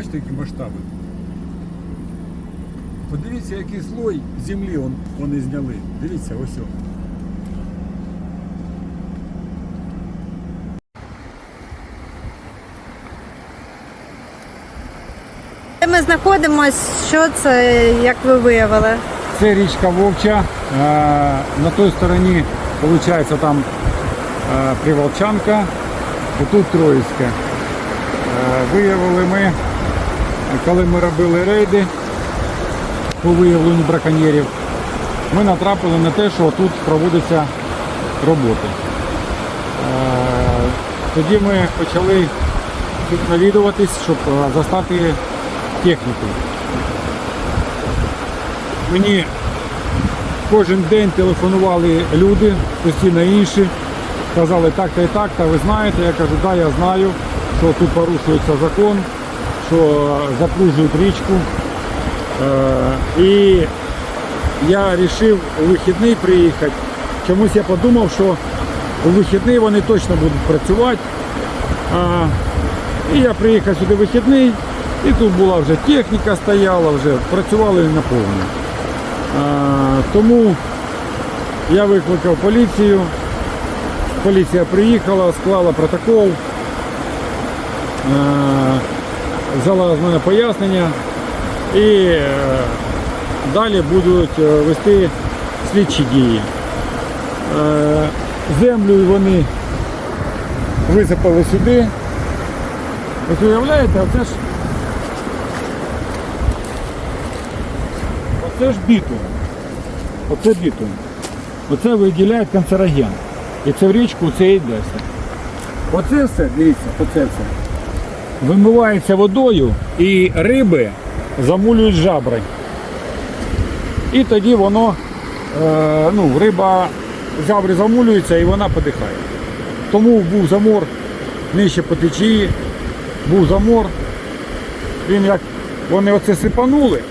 бачите, які масштаби? Подивіться, який слой землі он, вони зняли. Дивіться, ось. о. Де ми знаходимося? Що це, як ви виявили? Це річка Вовча. Е, На той стороні, виходить, там е, Приволчанка, отут Троїцьке. Е, Виявили ми, коли ми робили рейди по виявленню браконьєрів, ми натрапили на те, що тут проводяться роботи. Е, Тоді ми почали навідуватись, щоб е, застати техніку. Мені кожен день телефонували люди, постійно інші. Казали так та і так, та ви знаєте. Я кажу, да, я знаю, що тут порушується закон, що запружують річку. Е, і я вирішив у вихідний приїхати. Чомусь я подумав, що у вихідний вони точно будуть працювати. І я приїхав сюди в вихідний, і тут була вже техніка стояла, вже працювали наповну. Тому я викликав поліцію. Поліція приїхала, склала протокол, а, взяла з мене пояснення і е, далі будуть е, вести слідчі дії. Е, Землю вони висипали сюди. Ви уявляєте, оце ж Оце ж бітум. Оце бітум. Оце виділяють канцероген. І це в річку це йде все. Оце все, дивіться, оце все. Вимивається водою і риби замулюють жабри. І тоді воно, е, ну, риба, жабри замулюються і вона подихає. Тому був замор нижче по течії, був замор. Він як вони оце сипанули,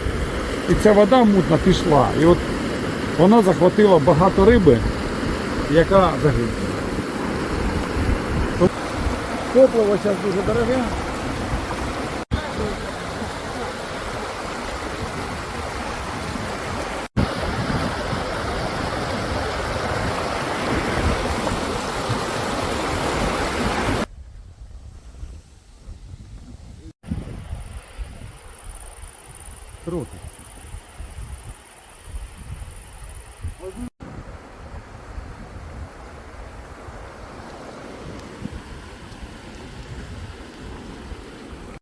і ця вода мутна пішла. І от вона захватила багато риби, яка загинула. Топливо зараз дуже дороге. круто.